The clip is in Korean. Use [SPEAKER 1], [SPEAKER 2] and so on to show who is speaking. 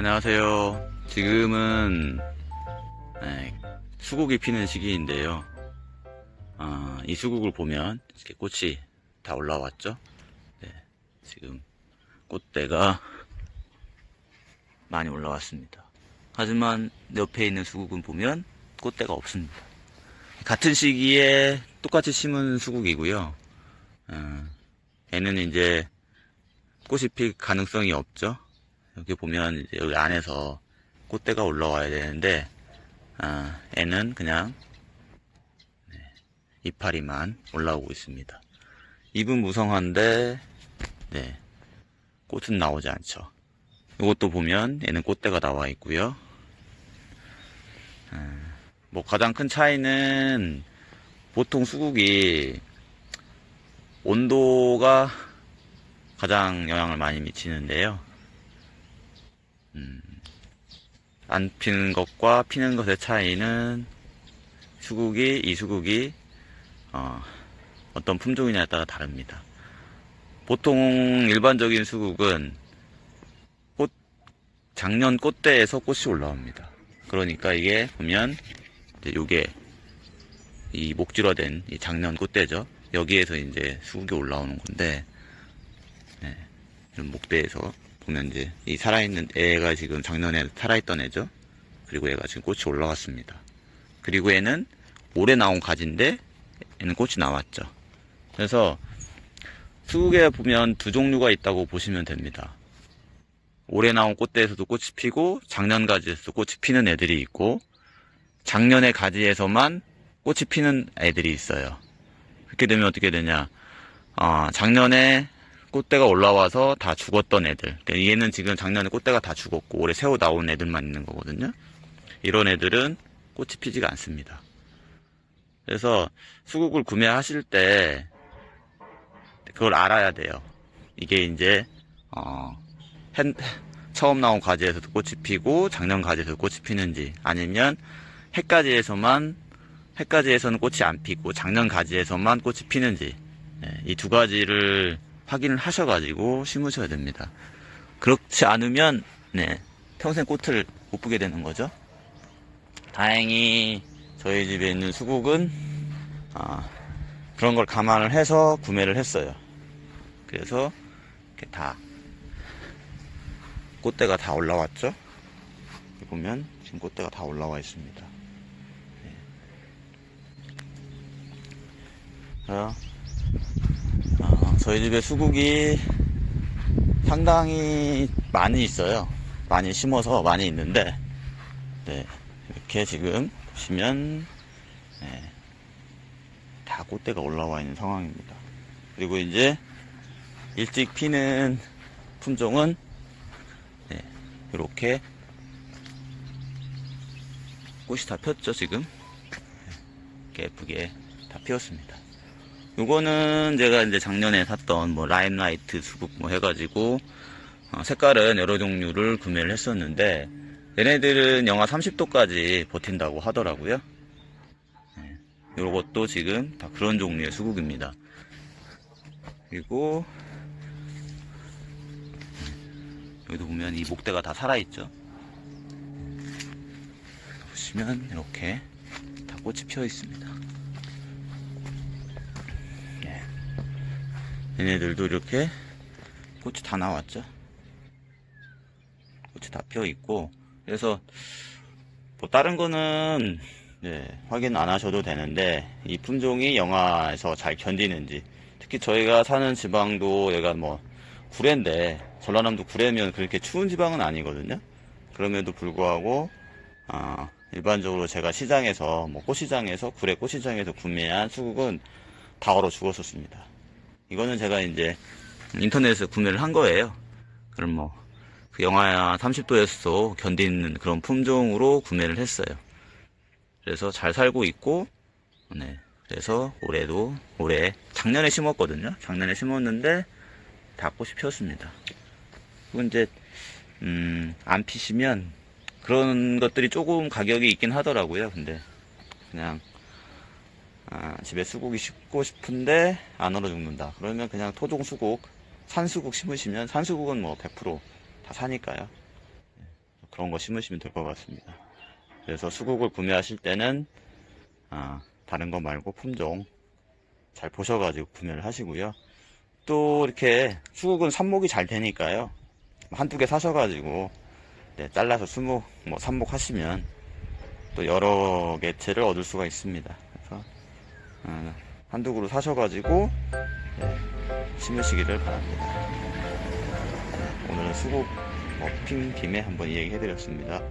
[SPEAKER 1] 안녕하세요. 지금은 네, 수국이 피는 시기인데요. 아, 이 수국을 보면 이렇게 꽃이 다 올라왔죠. 네, 지금 꽃대가 많이 올라왔습니다. 하지만 옆에 있는 수국은 보면 꽃대가 없습니다. 같은 시기에 똑같이 심은 수국이고요. 어, 얘는 이제 꽃이 필 가능성이 없죠. 여기 보면 이제 여기 안에서 꽃대가 올라와야 되는데 아, 애는 그냥 네, 이파리만 올라오고 있습니다. 잎은 무성한데 네, 꽃은 나오지 않죠. 이것도 보면 얘는 꽃대가 나와 있고요. 아, 뭐 가장 큰 차이는 보통 수국이 온도가 가장 영향을 많이 미치는데요. 음, 안 피는 것과 피는 것의 차이는 수국이 이 수국이 어, 어떤 품종이냐에 따라 다릅니다. 보통 일반적인 수국은 꽃 작년 꽃대에서 꽃이 올라옵니다. 그러니까 이게 보면 이제 요게 이 목줄어된 이 작년 꽃대죠. 여기에서 이제 수국이 올라오는 건데 네, 이런 목대에서 보면 이제 이 살아있는 애가 지금 작년에 살아있던 애죠. 그리고 얘가 지금 꽃이 올라왔습니다. 그리고 얘는 올해 나온 가지인데 얘는 꽃이 나왔죠. 그래서 수국에 보면 두 종류가 있다고 보시면 됩니다. 올해 나온 꽃대에서도 꽃이 피고 작년 가지에서도 꽃이 피는 애들이 있고 작년의 가지에서만 꽃이 피는 애들이 있어요. 그렇게 되면 어떻게 되냐? 어, 작년에 꽃대가 올라와서 다 죽었던 애들. 그러니까 얘는 지금 작년에 꽃대가 다 죽었고 올해 새로 나온 애들만 있는 거거든요. 이런 애들은 꽃이 피지가 않습니다. 그래서 수국을 구매하실 때 그걸 알아야 돼요. 이게 이제 어, hen- 처음 나온 가지에서도 꽃이 피고 작년 가지에서도 꽃이 피는지 아니면 해가지에서만 해가지에서는 꽃이 안 피고 작년 가지에서만 꽃이 피는지 이두 가지를 확인을 하셔가지고 심으셔야 됩니다. 그렇지 않으면 네 평생 꽃을 못 보게 되는 거죠. 다행히 저희 집에 있는 수국은 아, 그런 걸 감안을 해서 구매를 했어요. 그래서 이렇게 다 꽃대가 다 올라왔죠. 보면 지금 꽃대가 다 올라와 있습니다. 네. 저희 집에 수국이 상당히 많이 있어요. 많이 심어서 많이 있는데, 네, 이렇게 지금 보시면, 네, 다 꽃대가 올라와 있는 상황입니다. 그리고 이제 일찍 피는 품종은, 네, 이렇게 꽃이 다 폈죠, 지금. 네, 이렇게 예쁘게 다 피었습니다. 요거는 제가 이제 작년에 샀던 뭐 라임라이트 수국 뭐 해가지고 어, 색깔은 여러 종류를 구매를 했었는데 얘네들은 영하 30도까지 버틴다고 하더라고요. 네, 요것도 지금 다 그런 종류의 수국입니다. 그리고 음, 여기도 보면 이 목대가 다 살아있죠. 보시면 이렇게 다 꽃이 피어 있습니다. 얘네들도 이렇게 꽃이 다 나왔죠. 꽃이 다 피어 있고 그래서 뭐 다른 거는 예, 확인 안 하셔도 되는데 이 품종이 영하에서 잘 견디는지 특히 저희가 사는 지방도 얘가 뭐 구례인데 전라남도 구례면 그렇게 추운 지방은 아니거든요. 그럼에도 불구하고 아, 일반적으로 제가 시장에서 뭐 꽃시장에서 구례 꽃시장에서 구매한 수국은 다 얼어 죽었었습니다. 이거는 제가 이제 인터넷에서 구매를 한 거예요. 그럼 뭐, 그 영하 30도에서도 견디는 그런 품종으로 구매를 했어요. 그래서 잘 살고 있고, 네. 그래서 올해도, 올해, 작년에 심었거든요. 작년에 심었는데, 다 꽃이 피었습니다. 그리고 이제, 음, 안 피시면, 그런 것들이 조금 가격이 있긴 하더라고요. 근데, 그냥, 아, 집에 수국이 심고 싶은데 안 얼어 죽는다. 그러면 그냥 토종 수국, 산수국 심으시면 산수국은 뭐 100%다 사니까요. 그런 거 심으시면 될 것 같습니다. 그래서 수국을 구매하실 때는 아, 다른 거 말고 품종 잘 보셔가지고 구매를 하시고요. 또 이렇게 수국은 삽목이 잘 되니까요. 한두 개 사셔가지고 네, 잘라서 수목, 뭐 삽목 하시면 또 여러 개체를 얻을 수가 있습니다. 한두 그루 사셔가지고 네, 심으시기를 바랍니다. 네, 오늘은 수국 뭐 핑빔에 한번 이야기해드렸습니다.